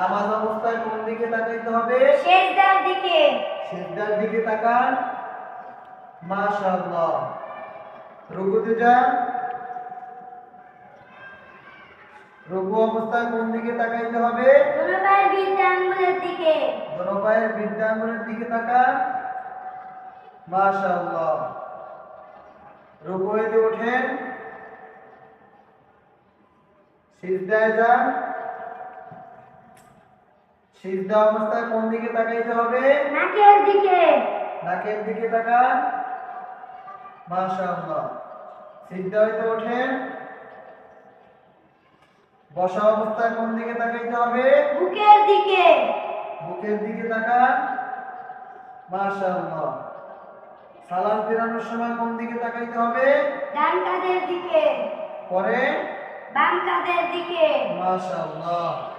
নামাজ অবস্থায় কোন দিকে তাকাইতে হবে? সেজদার দিকে। সিজদার দিকে তাকান। মাশাআল্লাহ। রুকুতে যান। রুকু অবস্থায় কোন দিকে তাকাইতে হবে? দুনো পায়ের বৃদ্ধ আঙ্গুলের দিকে। দোনো পায়ের বৃদ্ধাঙ্গুলের দিকে তাকান। মাশাআল্লাহ। রুকুতে ওঠেন সিজদায় যান। সিজদা অবস্থায় কোন দিকে তাকাইতে হবে? নাকের দিকে। নাকের দিকে তাকান। মাশাআল্লাহ। সিজদা হইতে ওঠেন। বসা অবস্থায় কোন দিকে তাকাইতে হবে? বুকের দিকে। বুকের দিকে তাকান। মাশাআল্লাহ। সালাম ফেরানোর সময় কোন দিকে তাকাইতে হবে? ডান কাঁধের দিকে। পরে? বাম কাঁধের দিকে। মাশাআল্লাহ।